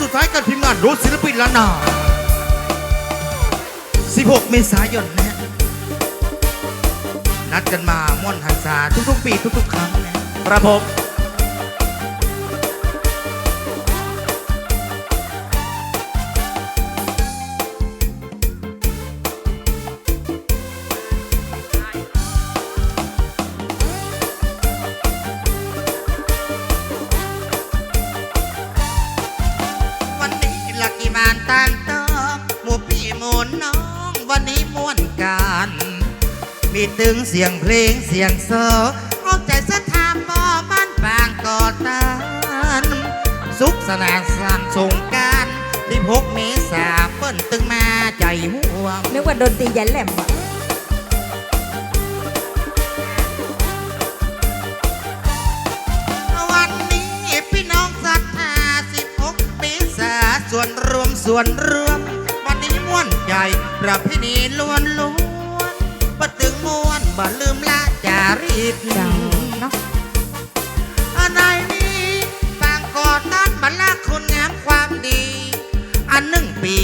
สุดท้ายการพิมพ์งานรถศิลปินล้านนา 16 เมษายนนะนัดกันมาม่วนหันษาทุกๆปีทุกๆครั้งนะครับผม ตึงเสียงเพลงเสียงโซเอาใจสถาบอบ้านบางก่อตันสุขสนานสานสงกรารที่พกเมษาเปิ้นตึงมาใจห่วงนึกว่าดนตรียันแหลมอะวันนี้พี่น้องศรัทธาสิบหกเมษาส่วนรวมส่วนรวม วันนี้ม่วนใหญ่ประเพณีล้วนล้วนบ่ถึงม่วน บ่ลืมละจารีตเจ้าเนาะอะไรนี้ต่างก่อต้านบรรลาคนงามความดี อันหนึ่งปี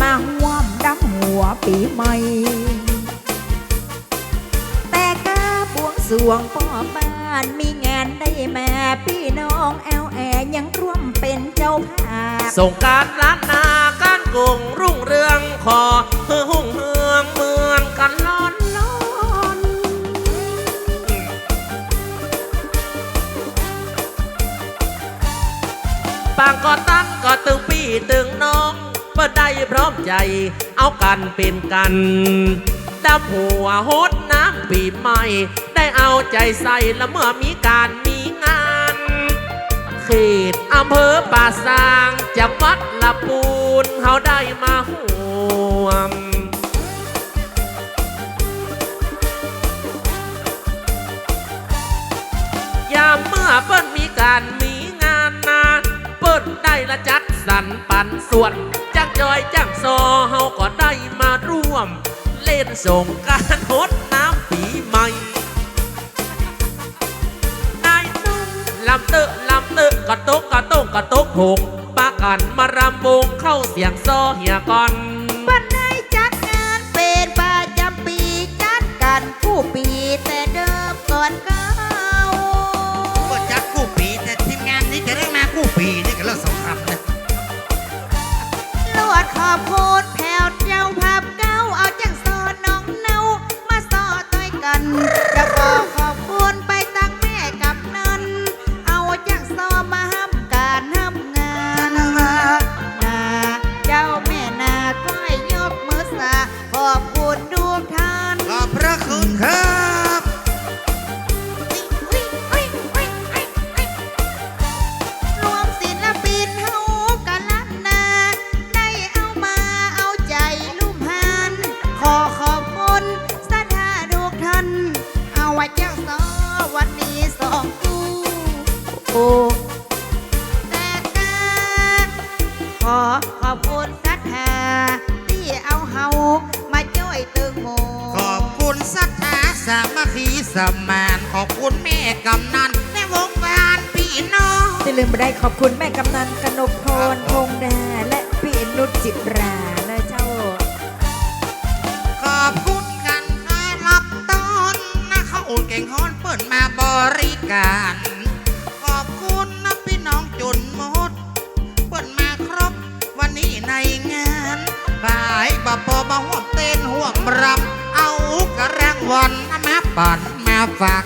มาห่วมดำหัวปีใหม่ แต่กาบวงสวงพ่อบ้านมีงานได้มาพี่น้องแอลแอยังร่วมเป็นเจ้าภาพส่งการล้านนาการกรุงรุ่งเรืองขอเฮือหุ่งเฮืองเมืองกันล้อนล้อนปางก็ตั้งก็ตึงพี่ตึง เปิดได้พร้อมใจ เอากันเป็นกันดำหัวโฮดน้ำปีใหม่ ได้เอาใจใส่และเมื่อมีการมีงาน เขตอำเภอป่าซางจังหวัดลำพูนเขาได้มาห่วมยามเมื่อเปิ้นมีการมีงานนานเปิ้นได้ละจัดสรรปันส่วนจักจอยจัง ซอเฮาก็ได้มาร่วม เล่นสงการฮดน้ำปีใหม่นายนุ่มลำเตอะลำเตอะกระตกกระตงกระตกหงปากันมารำวงเข้าเสียงซอเหียก่อน ลวดขอ สมานขอบคุณแม่กำนันในวงวานพี่น้องจะลืมไปได้ขอบคุณแม่กำนันกนกพรพงดาและพี่นุชจิตรานะเจ้า ขอบคุณกันเคยรับตอนนะเขาอุ่นเก่งฮอนเปิดมาบริการ ขอบคุณนะพี่น้องจุนหมด เปิดมาครบวันนี้ในงานบายบะปอมาห่วมเต้นห่วมรำเอากระรางวันมาปั่น มาฝาก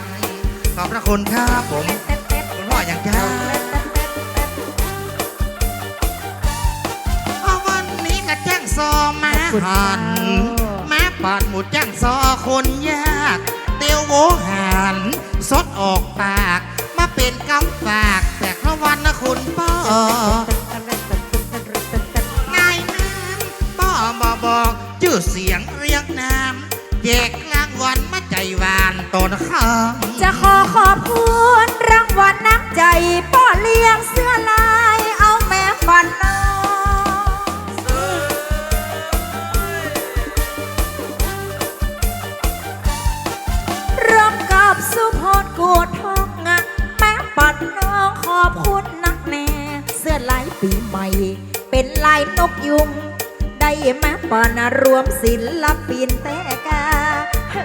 ขอบพระคุณครับผม คุณพ่ออย่างเจ้าเอาวันนี้ก็แจ้งซอมาขอบคุณหันเจ้ามาปานหมูแจ้งซอคนยาก เตียวโวหันสดออกปาก มาเป็นกำฝากแต่พระวันนะคุณพ่อง่ายน้ำป้อบอบอกชื่อเสียงเรียกน้ำแจก วัลมาใจหวานตนข้างจะขอขอบคุณรางวัลน้ำใจป้อเลี้ยงเสื้อลายเอาแม่ฟันน้องร่วมกับสุพจน์กูทองงะแม่ปัดน้องขอบคุณนักแน่เสื้อลายปีใหม่ เป็นลายนกยุง ได้แม่ปานรวมศิลปินแต่กา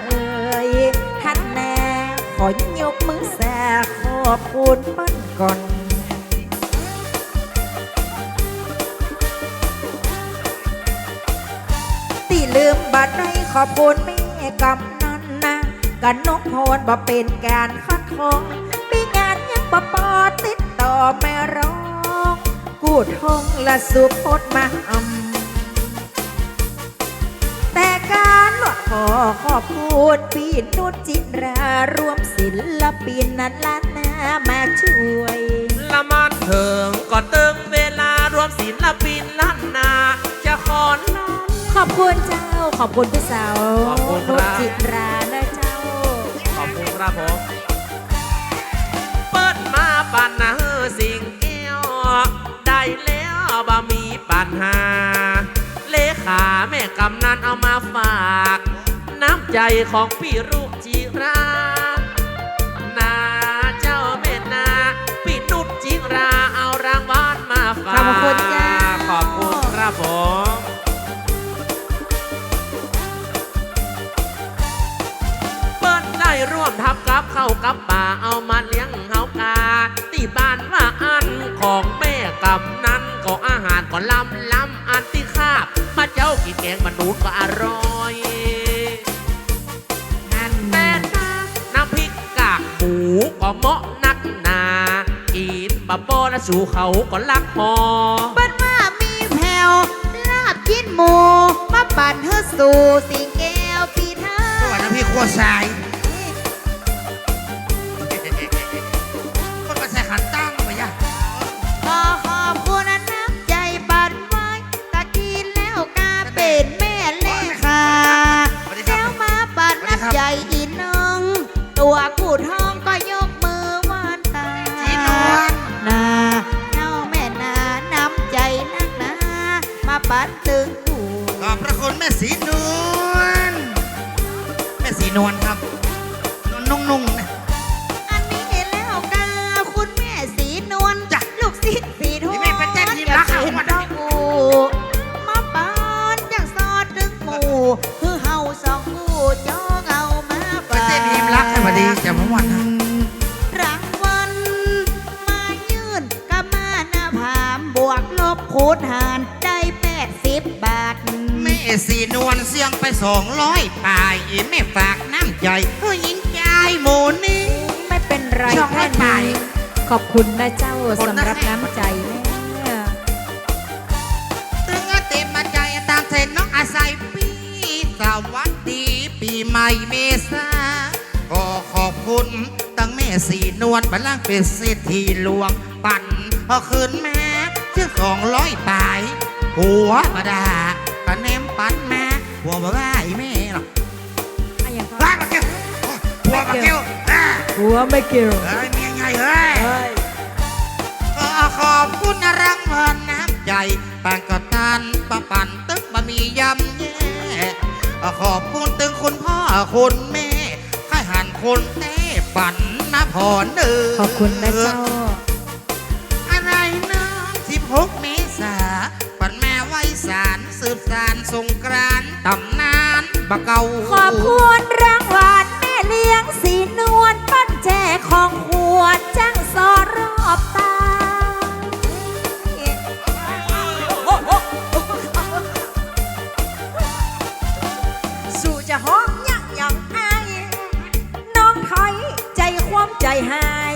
เฮ้ยท่านแน่ขอยกมือแสขอบคุณเปิ้นก่อนตีลืมบัตรในขอบคุณแม่กำนันนะกันนกพรบ่เป็นการคัดของปีงานยังบ่ปอติดต่อแม่ร้อง กูดห้องและสุพจน์มาอำแต่การ ขอขอบคุณพี่นุชจิรารวมศิลปินนั้นล้านนามาช่วย ละมันเถิงก็ตึงเวลารวมศิลปินล้านนา จะขอน้อมขอบคุณเจ้า ขอบคุณพี่สาวขอบคุณนุครัชบจิรานะเจ้า ขอบคุณครับผมเปิดมาปันนะเฮอสิ่งแก้วได้แล้วบ่มีปัญหา เลขาแม่กำนันเอามาฝากน้ำ ใจของพี่ลูกจิรานาเจ้าแม่นาพี่นุชจิราเอารางวัลมาฝากขอบคุณจ้าขอบคุณครับผมเปิ้นได้ร่วมทับกับเข้ากับป่าเอามาเลี้ยงเฮากาที่บ้านว่าอันของแม่กำนั้นก็อาหารก็ล้ำล้ำอันที่คาบมาเจ้ากินแกงมนุษย์ก็อร่อย เหมาะนักหนากินบะบอและสู่เขาก็ลักหอเปิ้นว่ามีแผ่วลาบกินหมูมาปั่นเฮือสู่สิงแก้วปีเธอสวัสดีพี่ครัวชาย ปั่นตึงกูขอบพระคุณแม่สีนวลแม่สีนวลครับนวลนุ่งๆนะอันนี้แล้วกาคุณแม่สีนวลจ้ะลูกศิษย์สีทวนี่แม่เป็นเจ้าที่รักจะเขาเป็นหมดดอกกูมาปานอย่างซอดดึงหมูคือเฮาสองกูจอกเอามาประปาเทศทีมรักให้มาดีจะมาวันนะรางวัลมายื่นก็มาหน้าผามบวกลบคูณหาร สีนวลเสียงไปสองร้อยปลายอีแม่ฝากน้ำใจเฮ้ยยิงใจหมูนี่ไม่เป็นไรช่องแค่ให้ไปนี้ขอบคุณนะเจ้าคนนะสำหรับน้ำใจแม่ตึงเต็มมาใจตามเส้นน้องอาศัยปีสวัสดีปีใหม่เมษาก็ขอบคุณตั้งแม่สีนวลบัลลังก์เป็นเศรษฐีหลวงปั่นพอคืนแม่เชื่อสองร้อยปลายหัวบดา ก็แนมปันแม่หัวบ่ว่าอีแม่หรอกอะอย่างก็ว้าบักเกี้ยวหัวบักเกี้ยวอ่าหัวไม่เกี่ยวเอ้ยเมียไงเอ้ยเฮ้ยก็ขอบคุณรางวัลน้ำใจปานกอตันปะปั่นตึกบะมียำแย่ขอบคุณตึงคุณพ่อคุณแม่ให้หันคนเต้ปั่นมาพรเด้อ ขอบคุณนะเจ้า ต์ตำนานบะเกาขอบคุณรางวัลแม่เลี้ยงสีนวลปั้นแจของขวดจ้างสอรอบตา สู่จะห้องยักยังไอน้องถอยใจหาย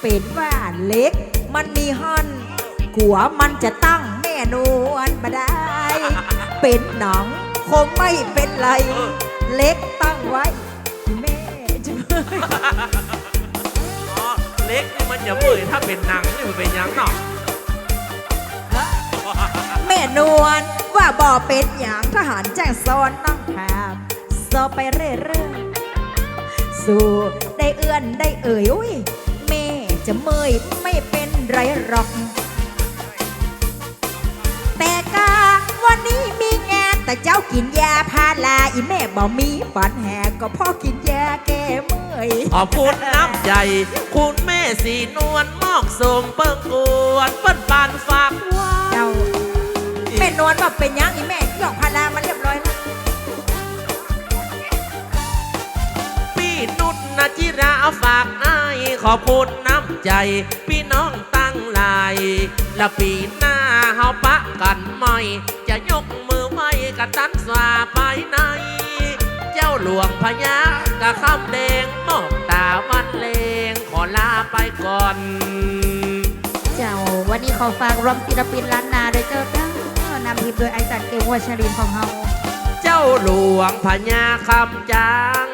เป็นว่าเล็กมันมีฮอนขัวมันจะตั้งแม่นวลมาได้ เป็นหนัง คงไม่เป็นไร เล็กตั้งไว้ แม่จะไม่อ๋อเล็กนี่มันจะเมื่อยถ้าเป็นหนังนี่มันเป็นหยังเนาะแม่นวลว่าบ่เป็นอย่างทหารแจ้งสอนน้องแผบสอบไปเรื่อยๆสู่ได้เอื้อนได้เอ่ยอุ้ยแม่จะเมยไม่เป็นไรหรอก เจ้ากินยาพาลาอีแม่บ่มีปัญหาก็พ่อกินยาแก้เมื่อยขอบคุณน้ำใจ คุณแม่สีนวลมอกสมเปิ้งกวนเปิ้นปานฝากไว้เจ้าแม่นวลว่าเป็นยังอีแม่หยอกพาลามาเรียบร้อยแล้วพี่นุชนาจิราฝากนายขอบคุณน้ำใจ พี่น้องตั้งหลายและปีหน้าเฮาปะกันใหม่จะยก มือไหว้กันตันสวาไปไหน เจ้าหลวงพญากะคำแดงมอกตาวันเลงขอลาไปก่อน เจ้าวันนี้ขอฝากรวมศิลปินล้านนาโดยเจ้าเจ้านำทีมโดยไอจัดเกมวัชรินทร์ของเฮาเจ้าหลวงพญาคำจาง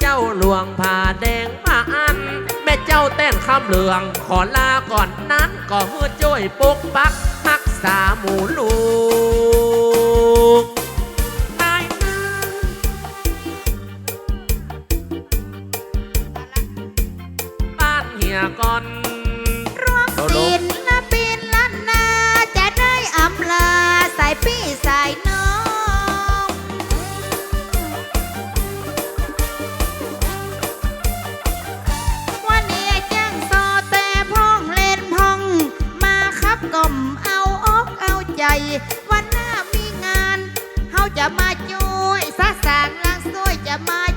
เจ้าหลวงผ่าแดงมาอัน แม่เจ้าเต้นคำเหลือง ขอลาก่อนนั้นก็เพื่อช่วยปกปักรักษาหมูลู กนายนาบ้านเหียก่อนร่วมโซโลศิลปินล้านนา จะได้อำลาสายพี่สายน้อง วันนี้แจ้งซอแต่พ้องเล่นพ้อง มาครับกล่อมเอาอกเอาใจาจะมาช่วยสาสางลางซวยจะมา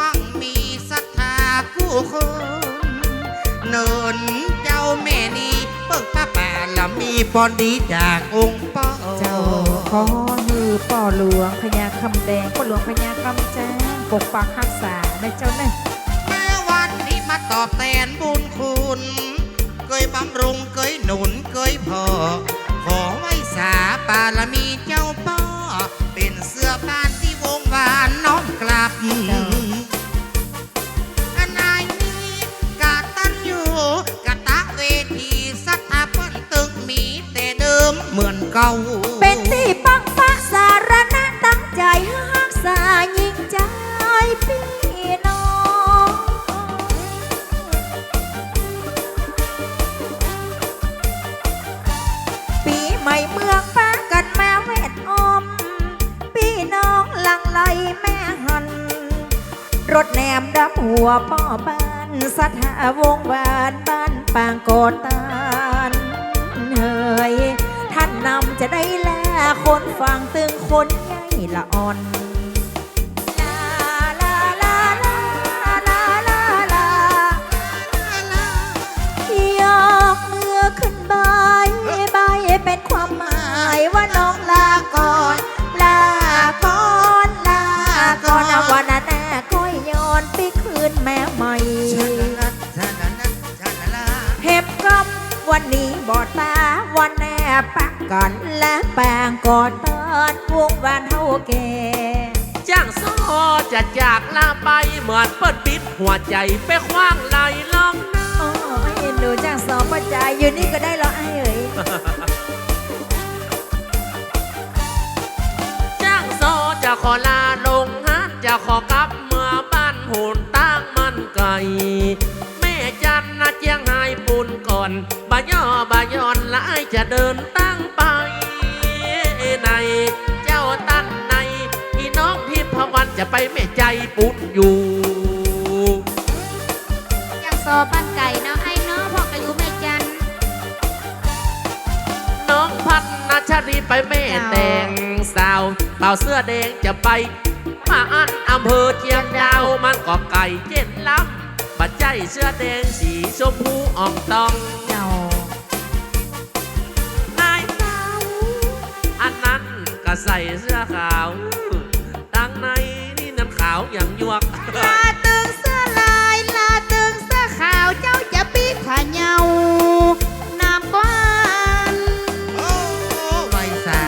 มั่งมีศรัทธาผู้คนเนินเจ้าแม่นีเปิกป้าป่าลามีพรดีจากองค์พ่อเจ้าขอมือป่อหลวงพญาคำแดงป่อหลวงพญาคำแจ้งปกปักรักษาในเจ้าเน่ยแม้วันนี้มาตอบแทนบุญคุณเคยบำรุงเคยหนุนเคยพอ ขอไว้สาปาลมีเจ้าป้อเป็นเสื้อบ้านที่วงวานน้อมกลับ เก่า เป็นที่ปังปะสารณะตั้งใจรักษายิ่งใจพี่น้อง ปีใหม่เมืองฟ้ากันมาเวทออมพี่น้องหลังไหลแม่หัน รถแนมดับหัวพ่อบ้านสัทธาวงวานบ้านปางโกตานเฮ้ย นำจะได้แลคนฟังตึงคนใหญ่ละอ่อนลาลาลาลาลาลาลายกมือขึ้นบายบเป็นความหมายว่าน้องลาก่อนลาก่อนลาก่อนนะวันนั้นแน่ก้อยย้อนไปคืนแม่ใหม่เห็บกำวันนี้บอดตาวันแน่ปัก ก่อนและแปางกอดตอนวงวานเฮาแก่จ้างซอจะจากลาไปเหมือนเปิดปิดหัวใจไปคว้างไหลลองน้โอ้ไม่เอ็นดูจ้างสองประจายอยู่นี่ก็ได้เหรอไอ้เอ๋ยำจ้างซอจะขอลาลงฮันจะขอกลับเมื่อบ้านหุ่นตั้งมันไก่แม่จันนะเจียงไห้ปุนก่อนบาย่อบาย้อนและไอจะเดินตั้ง จะไปแม่ใจปุนอยู่จ้างสอบ้านไก่เนาะไอ้เนาะพ่อกอายุแม่จันน้องพันนาชารีไปแม่แต่งสาวเป่าเสื้อแดงจะไปมาอันอำเภอเชียงดาวมันก็ไก่เจ็ดลำบัดใจเสื้อแดงสีชมพูอ่องตองเจ้านายสาวอันนั้นก็ใส่เสื้อขาวดังในนี่น้ำขาวอย่างยวกลาตึงเสื้อลายลาตึงเสื้อขาวเจ้าจะปีกขาเหยาน้ำกวานโอ้ไวสา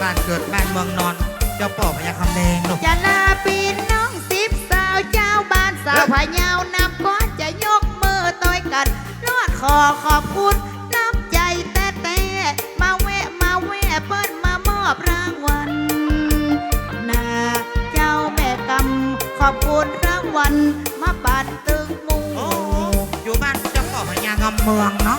บ้านเกิดบ้านเมืองนอน เจ้าป่อพญาคำแดงลูกจะลาปีน้องสิบสาวเจ้าบ้านสาวพะเยาวนำก้อนจะยกมือต่อยกันรอดคอขอบคุณ อบคุณรางวัลมาบันตึงมูออยู่บ้านเจ้าป่อพญางำเมืองเนาะ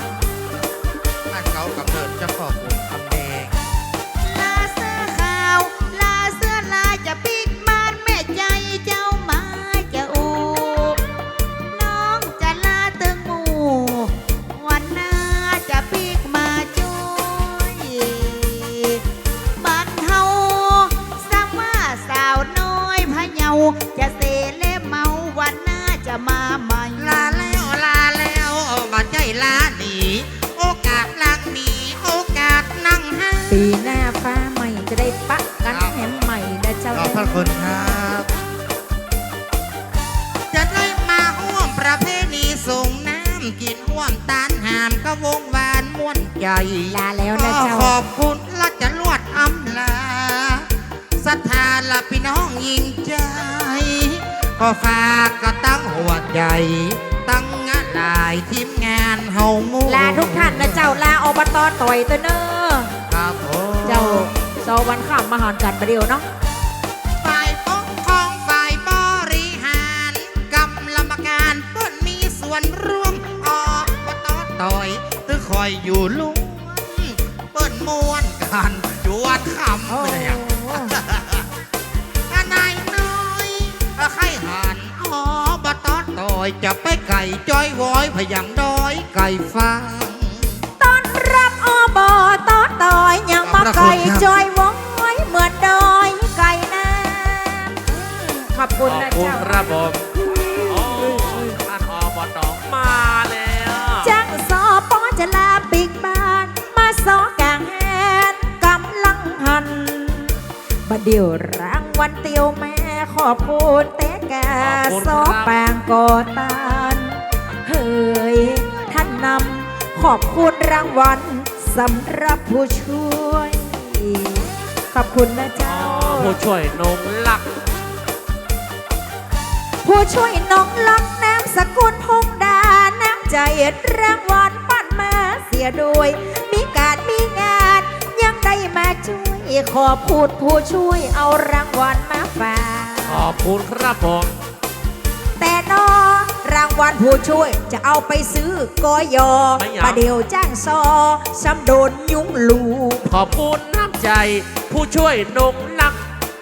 คุณครับจะได้มาร่วมประเพณีส่งน้ำกินห่วมตานหามก็วงวานม่วนใจลาแล้วนะก็เจ้าขอบคุณและจะลวดอำลาศรัทธาละพี่น้องยิ่งใจ ก็ฝากก็ตั้งหัวใจ ตั้งงานหลายทีมงานเฮาหมู่ลาทุกท่านนะเจ้าลาอบตต่อยตัวเนอครับผมเจ้าโซวันข้ามมาหอนกันประเดี๋ยวเนาะ วนร่วมอบตต่อยตื้อคอยอยู่ลุ้มเปิ้นม่วนกันจวดคำเลยอะนายน้อยไข่หันอบตต่อยจะไปไก่จ้อยวอยพยังดอยไก่ฟังต้อนรับอบตต่อยยังมาไก่จอยวอยเหมือนดอยไก่น้ำขอบขคุณอบนะคุณเจ้าครับผมโอ้ท่านอบต มาแล้วจังสอปอจะลาปิกบ้าน มาสอกลางแหนกำลังหันบัดเดี๋ยวรางวัลเตียวแม่ขอบคุณเตะแกสอปางกอตานเฮ้ยท่านนำขอบคุณรางวัลสำหรับผู้ช่วย ขอบคุณนะอ๋เจ้าอผู้ช่วยนงลัก ผู้ช่วยน้องลักน้ำสกุลพง ดาน้ำใจรางวัลปั้นมาเสียด้วยมีการมีงานยังได้มาช่วยขอพูดผู้ช่วยเอารางวัลมาฝากขอบคุณครับผม แต่นอรางวัลผู้ช่วยจะเอาไปซื้อกอยอประเดี๋ยวจ้างซอซ้ำโดนยุงลูก ขอบคุณน้ำใจ ผู้ช่วยนงลัก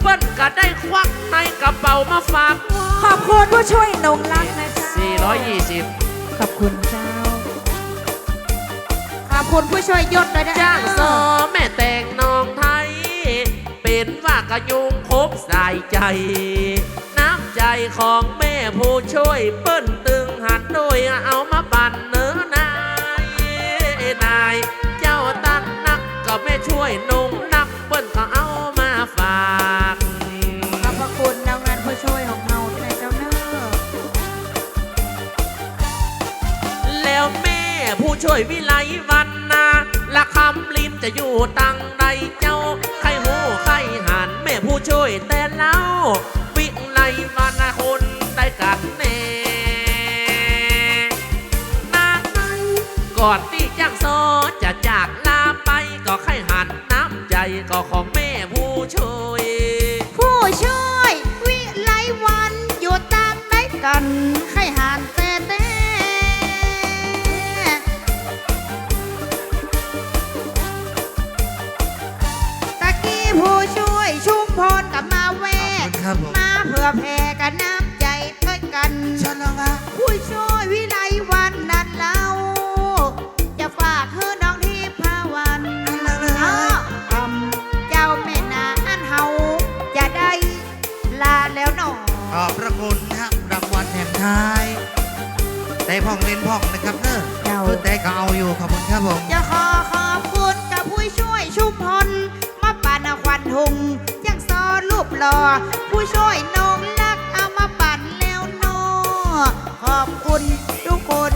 เปิ้นก็ได้ควักในกระเป๋ามาฝาก ขอบคุณผู้ช่วยนงลักนะเจ้า420 ขอบคุณเจ้า ขอบคุณผู้ช่วยยศด้วยนะจ้างซอแม่แต่งนองไทย เป็นว่ากระยุงคบใสายใจ น้ำใจของแม่ผู้ช่วยเปิ้นตึงหันโดยเอามาปั่นเนื้อนายนาย เจ้าตั้งนักก็แม่ช่วยนุ่งนักเปิ้นก็เอา ช่วยวิไลวันนาละคำลินจะอยู่ตังใดเจ้า ใครหูใครหันแม่ผู้ช่วยแต่เละวิไลวันาคนได้กันแน่นาไก่อดายแต่พ่องเล่นพ่องนะครับเนอะเจ้าคือแต่ก็เอาอยู่ขอบคุณครับผมจะขอขอบคุณกับผู้ช่วยชุมพลมาปานควันทุงยังซอรูปหล่อผู้ช่วยนงรักเอามาปั่นแล้วเนอขอบคุณทุกคน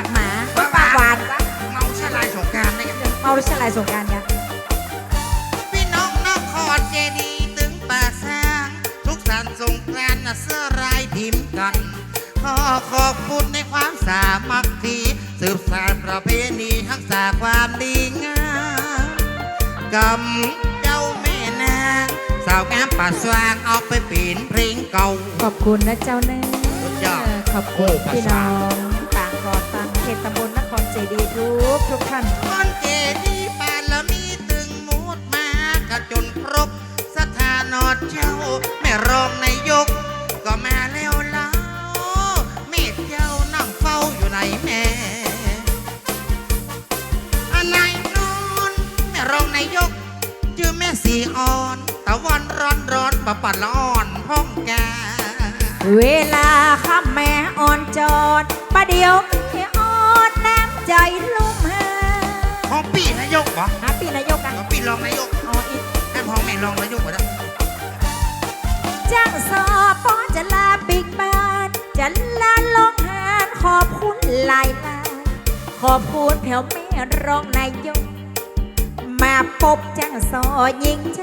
าแรงมาปากหมาปากหวานวะเมาเสื้อลายสงกรารนี่เมาหรือฉลายสงกรารกันพี่น้องนครเจดีย์ถึงป่าสร้าง ทุกสันต์สงกรานต์น่ะเสื้อลายพิมพ์กัน ขอขอบคุณในความสามัคคีสืบสานประเพณีทักษาความดีงามกำเจ้าแม่นางสาวงามป่าสว่างออกไปปีนเพลงเก่า ขอบคุณนะเจ้าเนื้สุดยอด ขอบคุณพี่น้องต่าง ก่อตังเขตตำบลนครเจดีย์ทุกทุกท่านก้อนเจดีปานล้วนี้ตึงมูดมากระจนครบ สถานอดเจ้าแม่รองนายก ก็มาแล้วแล้วแม่เจ้านั่งเฝ้าอยู่ไหนแม่อันไหนนอนแม่รองนายกจือแม่สีอ่อนตะวันร้อนร้อนปะปัดละอ่อนพ้องแกเวลาข้าแม่อ่อนจอดประเดี๋ยว น้ำใจลุ่มหาของปีนายกเหรอหาปีนายกอะของปีรองนายกอ๋ออีกแม่พ้องแม่รองนายกเหรอจ้างสอบปอจะลาปิกบ้านจะลาลงหานขอบคุณหลายลายขอบคุณแผ่วแม่รองนายก มาพบจ้างสอยิงใจ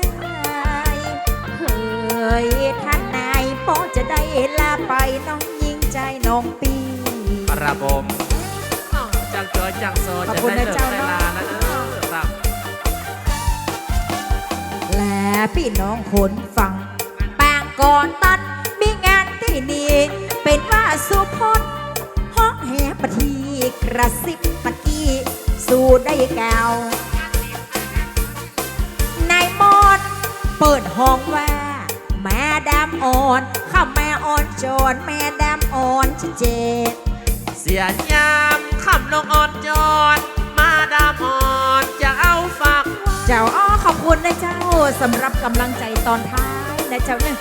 เฮ้ยท่านนายปอจะได้ลาไปน้องยิงใจน้องปีครับผมอ้าว จังจอยจังโซขอบจะคุณได้นะเลิกเจ้าเนาะลาแล้ออครับและพี่น้องคนฟังปางก่อนตัดมีงานที่นี่ เป็นว่าสุพจน์ห้องแหปะทีกระซิบตะกี้สู่ได้แก้วนายมอนเปิดห้องว่า แม่ดำอ่อนข้าแม่อ่อนโจรแม่ดำอ่อนชัดเจน สียยามคำลงอ่อนจอด มาดามอ่อนจะเอาฝากไว้ เจ้าอ้อขอบคุณนะเจ้าสำหรับกำลังใจตอนท้ายนะเจ้าเนี่ย